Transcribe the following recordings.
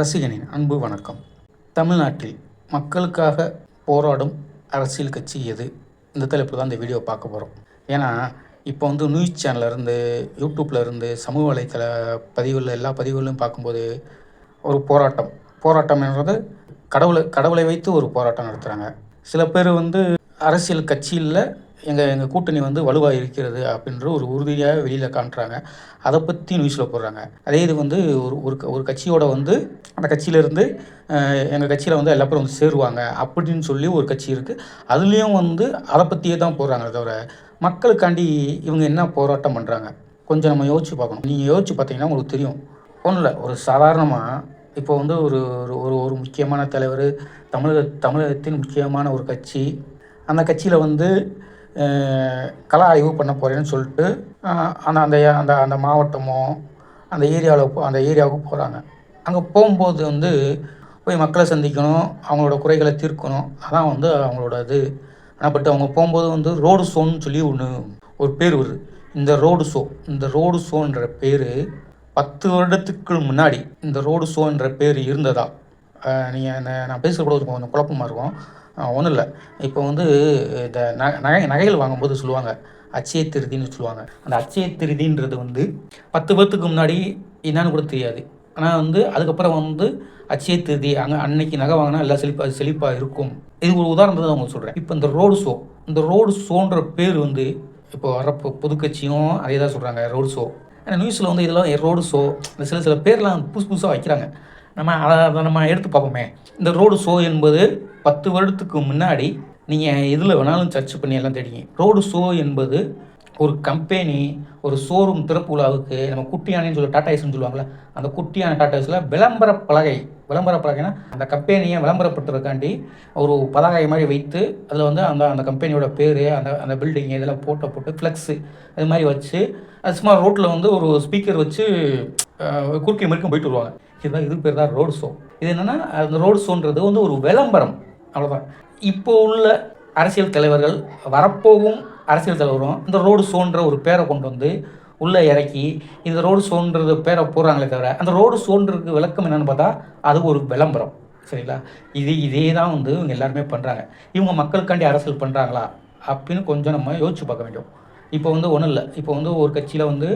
ரசிகனின் அன்பு வணக்கம். தமிழ்நாட்டில் மக்களுக்காக போராடும் அரசியல் கட்சி எது? இந்த தலைப்பில் தான் இந்த வீடியோ பார்க்க போகிறோம் ஏன்னா இப்போ வந்து நியூஸ் சேனல்ல இருந்து சமூக வலைத்தள பதிவுகள் எல்லா பதிவுகளையும் பார்க்கும்போது ஒரு போராட்டம். போராட்டம் என்றது கடவுளை கடவுளை வைத்து ஒரு போராட்டம் நடத்துகிறாங்க சில பேர் வந்து அரசியல் கட்சியில் எங்கள் எங்கள் கூட்டணி வந்து வலுவாக இருக்கிறது அப்படின்ற ஒரு உறுதியாக வெளியில் காட்டுறாங்க அதை பற்றி நியூஸில் போடுறாங்க. அதே இது வந்து ஒரு ஒரு க- ஒரு கட்சியோட வந்து அந்த கட்சியிலேருந்து எங்கள் கட்சியில் வந்து எல்லா பேரும் வந்து சேருவாங்க அப்படின்னு சொல்லி ஒரு கட்சி இருக்குது அதுலேயும் வந்து அதை பற்றியே தான் போடுறாங்க தவிர மக்களுக்காண்டி இவங்க என்ன போராட்டம் பண்ணுறாங்க கொஞ்சம் நம்ம யோசிச்சு பார்க்கணும். நீங்கள் யோசிச்சு பார்த்தீங்கன்னா உங்களுக்கு தெரியும். ஒன்றும் இல்லை ஒரு சாதாரணமாக இப்போ வந்து ஒரு ஒரு ஒரு ஒரு முக்கியமான தலைவர் தமிழக தமிழகத்தின் முக்கியமான ஒரு கட்சி அந்த கட்சியில் வந்து கலா ஆய்வு பண்ண போகிறேன்னு சொல்லிட்டு அந்த அந்த அந்த அந்த மாவட்டமோ அந்த ஏரியாவில் அந்த ஏரியாவுக்கு போகிறாங்க அங்கே போகும்போது வந்து போய் மக்களை சந்திக்கணும் அவங்களோட குறைகளை தீர்க்கணும். அதான் வந்து அவங்களோட இது. ஆனால் பட் அவங்க போகும்போது வந்து ரோடு ஷோன்னு சொல்லி ஒன்று ஒரு பேர் வருது. இந்த ரோடு ஷோ இந்த ரோடு ஷோன்ற பேர் பத்து வருடத்துக்கு முன்னாடி இந்த ரோடு ஷோன்ற பேர் இருந்ததா? நீங்கள் நான் பேசுகிற கூட கொஞ்சம் குழப்பமாக இருக்கும். ஒன்றும் இல்லை. இப்போ வந்து இந்த ந- நகை நகைகள் வாங்கும்போது சொல்லுவாங்க அச்சய திருதின்னு சொல்லுவாங்க. அந்த அச்சய திருதின்றது வந்து பத்து பேர்த்துக்கு முன்னாடி என்னன்னு கூட தெரியாது. ஆனால் வந்து அதுக்கப்புறம் வந்து அச்சய திருதி அங்கே அன்னைக்கு நகை வாங்கினா எல்லாம் செழிப்பாக செழிப்பாக இருக்கும். இது ஒரு உதாரணத்தை தான் உங்களுக்கு சொல்கிறேன் இப்போ இந்த ரோடு ஷோ இந்த ரோடு ஷோன்ற பேர் வந்து இப்போ வரப்போ புதுக்கட்சியும் பொதுக்கட்சியும் அதே தான் சொல்கிறாங்க ரோடு ஷோ. ஏன்னா நியூஸில் வந்து இதெல்லாம் ரோடு ஷோ இந்த சில சில பேர்லாம் புதுசு புதுசாக வைக்கிறாங்க. நம்ம அதை அதை நம்ம எடுத்து பார்ப்போமே. இந்த ரோடு ஷோ என்பது பத்து வருடத்துக்கு முன்னாடி நீங்கள் எதில் வேணாலும் சர்ச் பண்ணி எல்லாம் தேடிங்க. ரோடு ஷோ என்பது ஒரு கம்பெனி ஒரு ஷோரூம் திறப்பு விழாவுக்கு நம்ம குட்டியானு சொல்லி டாடா ஏஸ்னு சொல்லுவாங்கள்ல அந்த குட்டியான டாடா ஏஸில் விளம்பர பலகை விளம்பர பலகைனா அந்த கம்பெனியை விளம்பரப்படுத்துறதுக்காண்டி ஒரு பலகை மாதிரி வைத்து அதில் வந்து அந்த அந்த கம்பெனியோட பேர் அந்த அந்த பில்டிங் இதெல்லாம் போட்டோ போட்டு ஃப்ளெக்ஸு இது மாதிரி வச்சு அது சும்மா ரோட்டில் வந்து ஒரு ஸ்பீக்கர் வச்சு குறுக்கி மறுக்கும் போயிட்டு வருவாங்க. இதுதான் இது பேர் தான் ரோடு ஷோ இது என்னென்னா அந்த ரோடு ஷோன்றது வந்து ஒரு விளம்பரம். அவ்வளோதான் இப்போ உள்ள அரசியல் தலைவர்கள் வரப்போகும் அரசியல் தலைவரும் இந்த ரோடு சோன்ற ஒரு பேரை கொண்டு வந்து உள்ளே இறக்கி இந்த ரோடு சோன்றது பேரை போடுறாங்களே தவிர அந்த ரோடு சோன்றதுக்கு விளக்கம் என்னென்னு பார்த்தா அது ஒரு விளம்பரம். சரிங்களா? இது இதே தான் வந்து இவங்க எல்லாருமே பண்ணுறாங்க இவங்க மக்களுக்காண்டி அரசியல் பண்ணுறாங்களா அப்படின்னு கொஞ்சம் நம்ம யோசிச்சு பார்க்க வேண்டும். இப்போ வந்து ஒன்றும் இல்லை. இப்போ வந்து ஒரு கட்சியில் வந்து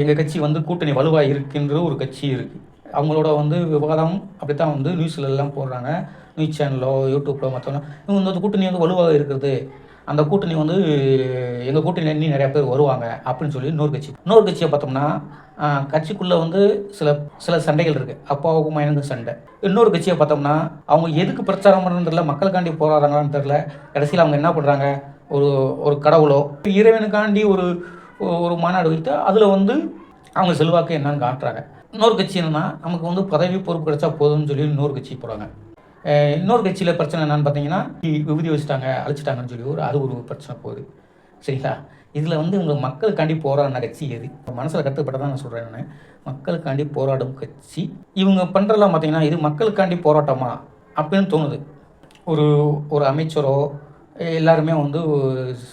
எங்கள் கட்சி வந்து கூட்டணி வலுவாக இருக்குன்ற ஒரு கட்சி இருக்குது அவங்களோட வந்து விவாதம் அப்படி தான் வந்து நியூஸ்ல எல்லாம் போடுறாங்க. நியூஸ் சேனலோ யூடியூப்லோ மற்றவங்க இவங்க வந்து கூட்டணி வந்து வலுவாக இருக்கிறது அந்த கூட்டணி வந்து எங்கள் கூட்டணியில் இன்னும் நிறையா பேர் வருவாங்க அப்படின்னு சொல்லி இன்னொரு கட்சி. இன்னொரு கட்சியை பார்த்தோம்னா கட்சிக்குள்ளே வந்து சில சில சண்டைகள் இருக்குது அப்பாவுக்கும் மயனுக்கும் சண்டை. இன்னொரு கட்சியை பார்த்தோம்னா அவங்க எதுக்கு பிரச்சாரம் பண்ணுறது தெரில மக்களுக்காண்டி போராடுறாங்களான்னு தெரில கடைசியில் அவங்க என்ன பண்ணுறாங்க ஒரு ஒரு கடவுளோ இறைவனுக்காண்டி ஒரு ஒரு மாநாடு வைத்து அதில் வந்து அவங்க செல்வாக்கு என்னன்னு காட்டுறாங்க. இன்னொரு கட்சி என்னன்னா நமக்கு வந்து பதவி பொறுப்பு கிடைச்சா போதும்னு சொல்லி இன்னொரு கட்சி போகிறாங்க இன்னொரு கட்சியில் பிரச்சனை என்னன்னு பார்த்தீங்கன்னா இ- விபூதி வச்சுட்டாங்க அழிச்சிட்டாங்கன்னு சொல்லி ஒரு அது ஒரு பிரச்சனை போகுது. சரிங்களா? இதில் வந்து உங்கள் மக்களுக்காண்டி போராடின கட்சி எது? மனசில் கட்டுப்பட்ட தான் நான் சொல்கிறேன் நான். மக்களுக்காண்டி போராடும் கட்சி. இவங்க பண்ணுறலாம் பார்த்தீங்கன்னா இது மக்களுக்காண்டி போராட்டமா? அப்படின்னு தோணுது. ஒரு ஒரு அமைச்சரோ எல்லாருமே வந்து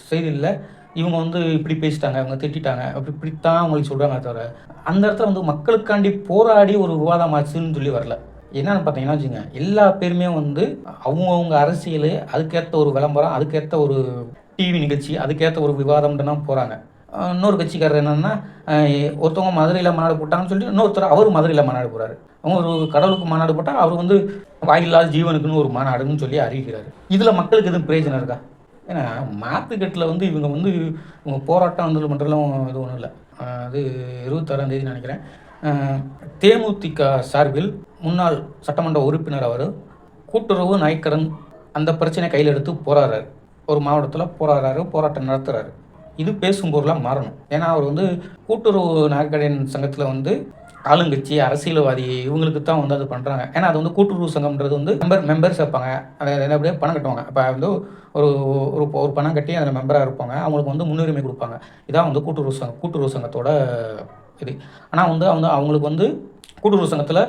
செய்தியில் இவங்க வந்து இப்படி பேசிட்டாங்க இவங்க திட்டிட்டாங்க அப்படி இப்படித்தான் அவங்களுக்கு சொல்கிறாங்க தவிர அந்த இடத்துல வந்து மக்களுக்காண்டி போராடி ஒரு விவாதமாச்சுன்னு சொல்லி வரல. என்னன்னு பார்த்தீங்கன்னா வச்சுங்க எல்லா பேருமே வந்து அவங்கவுங்க அரசியல் அதுக்கேற்ற ஒரு விளம்பரம் அதுக்கேற்ற ஒரு டிவி நிகழ்ச்சி அதுக்கேற்ற ஒரு விவாதம்ட்டு தான் போகிறாங்க இன்னொரு கட்சிக்காரர் என்னென்னா ஒருத்தவங்க மதுரையில் மாநாடு போட்டாங்கன்னு சொல்லி இன்னொருத்தர் அவர் மதுரையில் மாநாடு போகிறாரு அவங்க ஒரு கடவுளுக்கு மாநாடு போட்டால் அவர் வந்து வாயில்லாத ஜீவனுக்குன்னு ஒரு மாநாடுன்னு சொல்லி அறிவிக்கிறாரு. இதில் மக்களுக்கு எதுவும் பிரயோஜனம் இருக்கா? ஏன்னா மாத்துக்கட்டில் வந்து இவங்க வந்து இவங்க போராட்டம் வந்து பண்ணுறதுலாம் இது ஒன்றும் இல்லை. அது இருபத்தாறாம் தேதி நினைக்கிறேன். தேமுதிக சார்பில் முன்னாள் சட்டமன்ற உறுப்பினர் அவர் கூட்டுறவு நாய்க்கடன் அந்த பிரச்சனை கையில் எடுத்து போராடுறாரு. ஒரு மாவட்டத்தில் போராடுறாரு போராட்டம் நடத்துகிறாரு இது பேசும் பொருளாக மாறணும். ஏன்னா அவர் வந்து கூட்டுறவு நாய்க்கடன் சங்கத்தில் வந்து ஆளுங்கட்சி அரசியல்வாதி இவங்களுக்கு தான் வந்து அது பண்ணுறாங்க ஏன்னா அது வந்து கூட்டுறவு சங்கம்ன்றது வந்து மெம்பர் மெம்பர்ஸ் இருப்பாங்க. அதை என்ன அப்படியே பணம் கட்டுவாங்க. அப்போ வந்து ஒரு ஒரு ஒரு பணம் கட்டி அதில் மெம்பராக இருப்பாங்க. அவங்களுக்கு வந்து முன்னுரிமை கொடுப்பாங்க. இதான் வந்து கூட்டுறவு சங்கம் கூட்டுறவு சங்கத்தோட இது ஆனால் வந்து அவங்க அவங்களுக்கு வந்து கூட்டுறவு சங்கத்தில்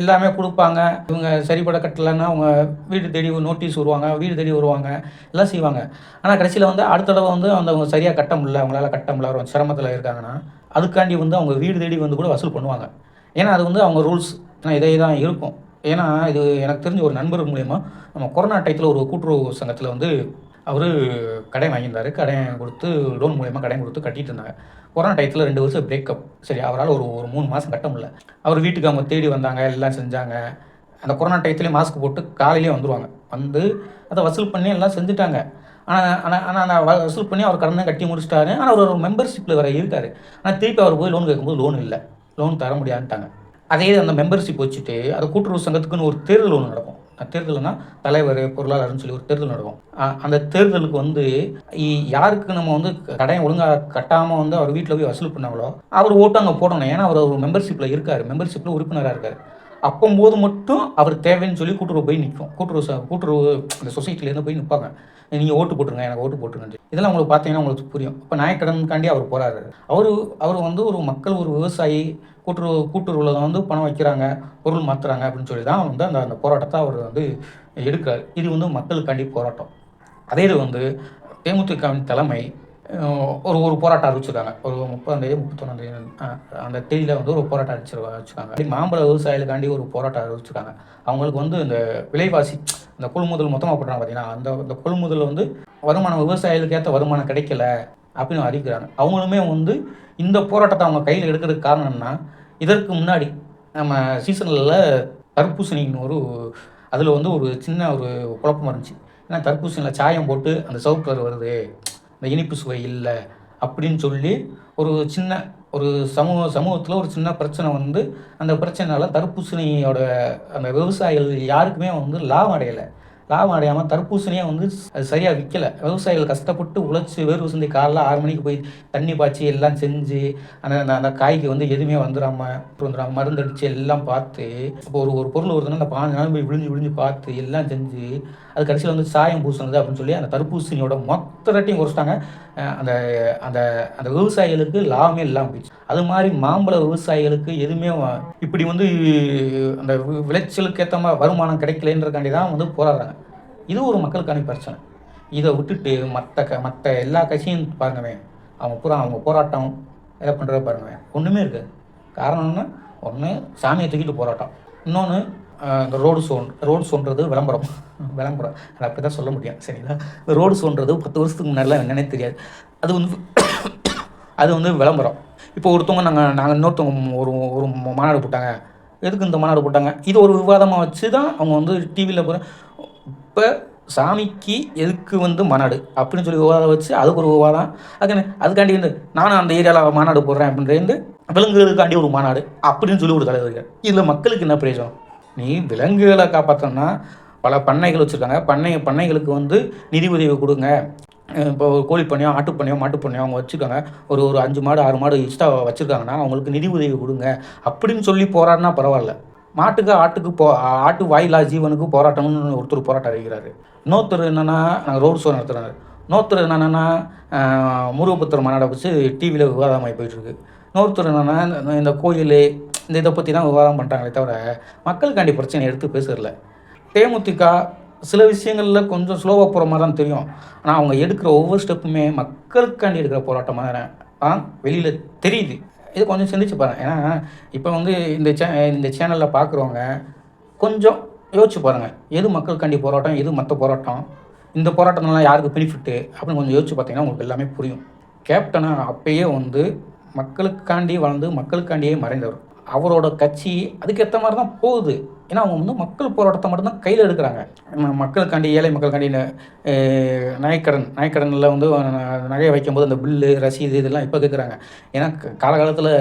எல்லாமே கொடுப்பாங்க. இவங்க சரிபட கட்டலைன்னா அவங்க வீடு தேடி நோட்டீஸ் வருவாங்க வீடு தேடி வருவாங்க எல்லாம் செய்வாங்க. ஆனால் கடைசியில் வந்து அடுத்த தடவை வந்து அந்த அவங்க சரியாக கட்ட முடியல அவங்களால கட்ட முடியல ஒரு சிரமத்தில் இருக்காங்கன்னா அதுக்காண்டி வந்து அவங்க வீடு தேடி வந்து கூட வசூல் பண்ணுவாங்க. ஏன்னா அது வந்து அவங்க ரூல்ஸ். ஏன்னா இதே தான் இருக்கும். ஏன்னா இது எனக்கு தெரிஞ்ச ஒரு நண்பர் மூலயமா நம்ம கொரோனா டயத்தில் ஒரு கூட்டுறவு சங்கத்தில் வந்து அவர் கடன் வாங்கியிருந்தாரு. கடன் கொடுத்து லோன் மூலயமா கடன் கொடுத்து கட்டிட்டு இருந்தாங்க. கொரோனா டயத்தில் ரெண்டு வருஷம் பிரேக்கப் சரி அவரால் ஒரு ஒரு மூணு மாதம் கட்ட முடியல. அவர் வீட்டுக்கு அவங்க தேடி வந்தாங்க எல்லாம் செஞ்சாங்க. அந்த கொரோனா டயத்துலேயே மாஸ்க் போட்டு காலையிலே வந்துடுவாங்க வந்து அதை வசூல் பண்ணி எல்லாம் செஞ்சுட்டாங்க. ஆனால் ஆனால் ஆனால் அந்த வசூல் பண்ணி அவர் கடனை கட்டி முடிச்சிட்டாரு. ஆனால் அவர் ஒரு மெம்பர்ஷிப்பில் வேறு இருக்காரு. ஆனால் திருப்பி அவர் போய் லோன் கேட்கும்போது லோன் இல்லை. லோன் தர முடியாதுன்ட்டாங்க. அதே அந்த மெம்பர்ஷிப் வச்சுட்டு அது கூட்டுறவு சங்கத்துக்குன்னு ஒரு தேர்தல் ஒன்று நடக்கும். தேர்தல்னா தலைவர் பொருளாளர்னு சொல்லி ஒரு தேர்தல் நடக்கும். அந்த தேர்தலுக்கு வந்து யாருக்கு நம்ம வந்து கடையை ஒழுங்காக கட்டாமல் வந்து அவர் வீட்டில் போய் வசூல் பண்ணாங்களோ அவர் ஓட்டு அங்கே போடணும். ஏன்னா அவர் ஒரு மெம்பர்ஷிப்பில் இருக்கார். மெம்பர்ஷிப்பில் உறுப்பினராக இருக்கார். அப்போம்போது மட்டும் அவர் தேவைன்னு சொல்லி கூட்டுறவு போய் நிற்கும் கூட்டுறவு ச- கூட்டுறவு இந்த சொசைட்டிலேருந்து போய் நிற்பாங்க நீங்கள் ஓட்டு போட்டுருங்க எனக்கு ஓட்டு போட்டுருங்க இதெல்லாம் உங்களுக்கு பார்த்தீங்கன்னா உங்களுக்கு புரியும். இப்போ நாயக்கடனுக்காண்டி அவர் போகிறாரு அவர் அவர் வந்து ஒரு மக்கள் ஒரு விவசாயி கூட்டுறவு கூட்டுறவுல வந்து பணம் வைக்கிறாங்க பொருள் மாற்றுறாங்க அப்படின்னு சொல்லி தான் வந்து அந்த அந்த போராட்டத்தை அவர் வந்து எடுக்கிறார். இது வந்து மக்களுக்காண்டி போராட்டம். அதே இது வந்து தேமுதிகவின் தலைமை ஒரு ஒரு போராட்டம் அறிவிச்சிருக்காங்க. ஒரு முப்பதாம் தேதி தேதி அந்த தேதியில் வந்து ஒரு போராட்டம் அறிவிச்சு வச்சுருக்காங்க அதே மாம்பழ விவசாயிகளுக்காண்டி ஒரு போராட்டம் அறிவிச்சிருக்காங்க. அவங்களுக்கு வந்து இந்த விலைவாசி இந்த கொள்முதல் மொத்தமாக போடுறாங்க பார்த்தீங்கன்னா அந்த இந்த கொள்முதல் வந்து வருமானம் விவசாயிகளுக்கு ஏற்ற வருமானம் கிடைக்கல அப்படின்னு அறிவிக்கிறாங்க. அவங்களுமே வந்து இந்த போராட்டத்தை அவங்க கையில் எடுக்கிறதுக்கு காரணம்னா இதற்கு முன்னாடி நம்ம சீசனில் தர்பூசணின்னு ஒரு அதில் வந்து ஒரு சின்ன ஒரு குழப்பம் இருந்துச்சு. ஏன்னா தர்பூசணியில் சாயம் போட்டு அந்த சிவப்பு கலர் வருது. இந்த இனிப்பு சுவை இல்லை அப்படின்னு சொல்லி ஒரு சின்ன ஒரு சமூக சமூகத்தில் ஒரு சின்ன பிரச்சனை வந்து அந்த பிரச்சனைனால தர்பூசணியோட அந்த விவசாயிகள் யாருக்குமே வந்து லாபம் அடையலை. லாபம் அடையாமல் தர்பூசணியே வந்து அது சரியாக விற்கலை விவசாயிகள் கஷ்டப்பட்டு உழைச்சி வேர்வு சிந்தி காலைல ஆறு மணிக்கு போய் தண்ணி பாய்ச்சி எல்லாம் செஞ்சு அந்த அந்த காய்க்கு வந்து எதுவுமே வந்துடாம வந்துடாம மருந்து அடித்து எல்லாம் பார்த்து இப்போ ஒரு ஒரு பொருள் வருதுன்னா அந்த பாஞ்சு நாள் போய் விழிஞ்சு விழிஞ்சு பார்த்து எல்லாம் செஞ்சு அது கடைசியில் வந்து சாயம் பூசினது அப்படின்னு சொல்லி அந்த தர்பூசணியோட மொத்த ரட்டையும் குறைச்சிட்டாங்க. அந்த அந்த அந்த விவசாயிகளுக்கு லாபமே இல்லாமல் போயிடுச்சு. அது மாதிரி மாம்பழ விவசாயிகளுக்கு எதுவுமே இப்படி வந்து அந்த விளைச்சலுக்கு ஏற்ற மாதிரி வருமானம் கிடைக்கலன்றக்காண்டி தான் வந்து போராடுறாங்க. இது ஒரு மக்களுக்கான பிரச்சனை. இதை விட்டுட்டு மற்ற க மற்ற எல்லா கட்சியும் பாருங்கவே அவங்க பூரா அவங்க போராட்டம் இதை பண்ணுறத பாருங்கவே ஒன்றுமே இருக்காது. காரணம் என்ன ஒன்று சாமியை தூக்கிட்டு போராட்டம். இன்னொன்று இந்த ரோடு சோன் ரோடு சோன்றது விளம்பரம். விளம்பரம். அதை அப்படி தான் சொல்ல முடியும் சரிங்களா? இந்த ரோடு சோன்றது பத்து வருஷத்துக்கு முன்னாடிலாம் என்னன்னே தெரியாது. அது வந்து அது வந்து விளம்பரம். இப்போ ஒருத்தவங்க நாங்கள் நாங்கள் இன்னொருத்தவங்க ஒரு ஒரு மாநாடு போட்டாங்க. எதுக்கு இந்த மாநாடு போட்டாங்க? இது ஒரு விவாதமாக வச்சு தான் அவங்க வந்து டிவியில் போகிற இப்போ சாமிக்கு எதுக்கு வந்து மாநாடு? அப்படின்னு சொல்லி விவாதம் வச்சு அதுக்கு ஒரு விவாதம். அதுக்கு அதுக்காண்டி வந்து நானும் அந்த ஏரியாவில் மாநாடு போடுறேன் அப்படின்றது விலங்குகளுக்காண்டி ஒரு மாநாடு அப்படின்னு சொல்லி ஒரு தலைவர் இதில் மக்களுக்கு என்ன பிரயோஜனம்? நீ விலங்குகளை காப்பாற்றணும்னா பல பண்ணைகள் வச்சுருக்காங்க. பண்ணை பண்ணைகளுக்கு வந்து நிதி உதவி கொடுங்க. இப்போ ஒரு கோழி பண்ணையோ ஆட்டு பண்ணையோ மாட்டு பண்ணையோ அவங்க வச்சுருக்காங்க ஒரு ஒரு அஞ்சு மாடு ஆறு மாடு எக்ஸ்ட்ரா வச்சுருக்காங்கன்னா அவங்களுக்கு நிதி உதவி கொடுங்க. அப்படின்னு சொல்லி போராடினா பரவாயில்ல. மாட்டுக்கு ஆட்டுக்கு போ ஆட்டு வாயிலா ஜீவனுக்கு போராட்டம்னு ஒருத்தர் போராட்டம் அறிவிக்கிறாரு இன்னொருத்தர் என்னென்னா நாங்கள் ரோடு ஷோ நடத்துகிறாரு இன்னொருத்தர் என்னென்னா முருகபுத்தர் மாநாடை வச்சு டிவியில் விவாதமாகி போயிட்டுருக்கு. இன்னொருத்தர் என்னென்னா இந்த- இந்த கோயில் இந்த இதை பற்றி தான் விவாதம் பண்ணுறாங்களே தவிர மக்களுக்காண்டி பிரச்சனை எடுத்து பேசுறதில்ல. தேமுதிக சில விஷயங்களில் கொஞ்சம் ஸ்லோவாக போகிற மாதிரி தான் தெரியும். ஆனால் அவங்க எடுக்கிற ஒவ்வொரு ஸ்டெப்புமே மக்களுக்காண்டி எடுக்கிற போராட்டமாக தான்? வெளியில் தெரியுது. இது கொஞ்சம் சிந்திச்சு பாருங்க. ஏன்னா இப்போ வந்து இந்த சே இந்த சேனலில் பார்க்குறவங்க கொஞ்சம் யோசிச்சு பாருங்கள் எது மக்களுக்காண்டி போராட்டம் எது மற்ற போராட்டம்? இந்த போராட்டம்னால யாருக்கு பெனிஃபிட்டு அப்படின்னு கொஞ்சம் யோசிச்சு பார்த்தீங்கன்னா உங்களுக்கு எல்லாமே புரியும். கேப்டனாக அப்பயே வந்து மக்களுக்காண்டி வளர்ந்து மக்களுக்காண்டியே மறைந்தவர். அவரோட கட்சி அதுக்கேற்ற மாதிரி தான் போகுது. ஏன்னா அவங்க வந்து மக்கள் போராட்டத்தை மட்டும்தான் கையில் எடுக்கிறாங்க. மக்களுக்காண்டி ஏழை மக்களுக்காண்டி நகைக்கடன் நகைக்கடனில் வந்து நகையை வைக்கும்போது அந்த பில்லு ரசீது இதெல்லாம் இப்போ கேட்குறாங்க ஏன்னா காலகாலத்தில்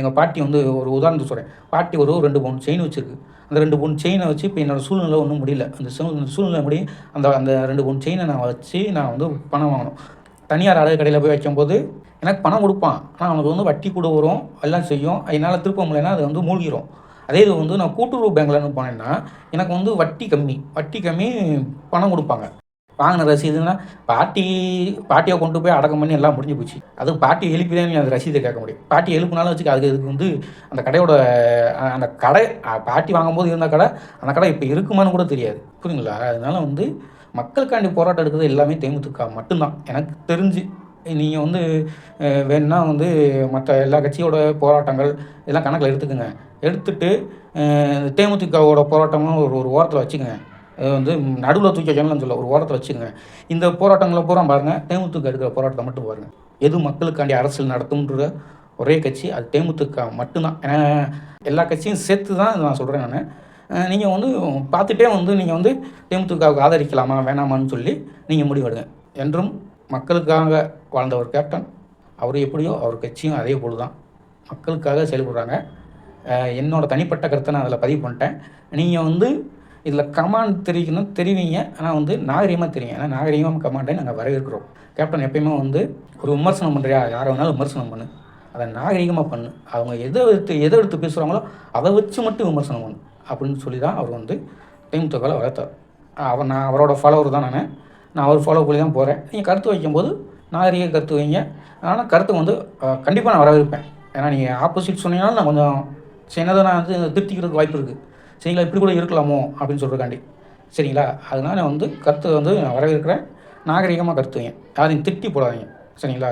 எங்கள் பாட்டி வந்து ஒரு உதாரணத்துக்கு சொல்கிறேன் பாட்டி ஒரு ரெண்டு பவுன் செயின் வச்சுருக்கு. அந்த ரெண்டு பவுன் செயினை வச்சு இப்போ என்னோடய சூழ்நிலை ஒன்றும் முடியல. அந்த சூழ்நிலை முடியும் அந்த அந்த ரெண்டு பவுன் செயினை நான் வச்சு நான் வந்து பணம் வாங்கணும். தனியார் அழகு கடையில் போய் வைக்கும்போது எனக்கு பணம் கொடுப்பான். ஆனால் அவனுக்கு வந்து வட்டி கூட வரும். எல்லாம் செய்யும். என்னால் திருப்ப முடியலன்னா அது வந்து மூழ்கிரும். அதே இது வந்து நான் கூட்டுறவு பேங்க்லன்னு போனேன்னா எனக்கு வந்து வட்டி கம்மி. வட்டி கம்மி பணம் கொடுப்பாங்க. வாங்கின ரசீதுன்னா பாட்டி பாட்டியை கொண்டு போய் அடக்கம் பண்ணி எல்லாம் முடிஞ்சு போச்சு. அது பாட்டி எழுப்பி தான் அந்த ரசீதை கேட்க முடியும். பாட்டி எழுப்புனாலும் வச்சுக்க அதுக்கு இதுக்கு வந்து அந்த கடையோட அந்த கடை பாட்டி வாங்கும்போது இருந்த கடை அந்த கடை இப்போ இருக்குமான்னு கூட தெரியாது. புரியுங்களா? அதனால வந்து மக்களுக்காண்டி போராட்டம் எடுக்கிறது எல்லாமே தேமுதிக மட்டும்தான். எனக்கு தெரிஞ்சு நீங்கள் வந்து வேணுன்னா வந்து மற்ற எல்லா கட்சியோட போராட்டங்கள் இதெல்லாம் கணக்கில் எடுத்துக்கோங்க. எடுத்துட்டு தேமுதிகவோட போராட்டமும் ஒரு ஒரு ஓரத்தில் வச்சுக்கோங்க. அது வந்து நடுவில் தூக்கி வைக்கணும்னு சொல்ல ஒரு ஓரத்தில் வச்சுக்கோங்க. இந்த போராட்டங்களை பூரா பாருங்கள் தேமுதிக எடுக்கிற போராட்டத்தை மட்டும் பாருங்கள் எது மக்களுக்காண்டி அரசியல் நடத்தும்ன்ற ஒரே கட்சி அது தேமுதிக மட்டும்தான். ஏன்னா எல்லா கட்சியும் சேர்த்து தான் நான் சொல்கிறேன் நான். நீங்கள் வந்து பார்த்துட்டே வந்து நீங்கள் வந்து தேமுதிகவுக்கு ஆதரிக்கலாமா வேணாமான்னு சொல்லி நீங்கள் முடிவெடுங்க. என்றும் மக்களுக்காக வாழ்ந்த ஒரு கேப்டன் அவர் எப்படியோ அவர் கட்சியும் அதே போல் தான் மக்களுக்காக செயல்படுறாங்க. என்னோடய தனிப்பட்ட கருத்தை நான் அதில் பதிவு பண்ணிட்டேன். நீங்கள் வந்து இதில் கமாண்ட் தெரிவிக்கணும் தெரிவிங்க. ஆனால் வந்து நாகரீகமாக தெரியுங்க. ஏன்னா நாகரீகமாக கமாண்டை நாங்கள் வரவேற்கிறோம். கேப்டன் எப்பயுமே வந்து ஒரு விமர்சனம் பண்ணுறியா யாரை வேணாலும் விமர்சனம் பண்ணு. அதை நாகரீகமாக பண்ணு. அவங்க எதை எடுத்து எதை எடுத்து பேசுகிறாங்களோ அதை வச்சு மட்டும் விமர்சனம் பண்ணு. அப்படின்னு சொல்லி தான் அவர் வந்து தேமுதிகவில் வளர்த்தார் அவர் நான் அவரோட ஃபாலோவர் தான் நான். நான் அவர் ஃபாலோ பண்ணி தான் போகிறேன் நீங்கள் கருத்து வைக்கும்போது நாகரிக கருத்து வைங்க. ஆனால் கருத்து வந்து கண்டிப்பாக நான் வரவேற்பேன். ஏன்னா நீங்கள் ஆப்போசிட் சொன்னீங்கனாலும் நான் கொஞ்சம் சின்னதாக நான் வந்து திருத்திக்கிறதுக்கு வாய்ப்பு இருக்குது சரிங்களா? இப்படி கூட இருக்கலாமோ? அப்படின்னு சொல்கிறக்காண்டி சரிங்களா? அதனால் நான் வந்து கருத்து வந்து நான் வரவேற்கிறேன். நாகரிகமாக கருத்துவீங்க யாரையும் திட்டி போடாதீங்க. சரிங்களா?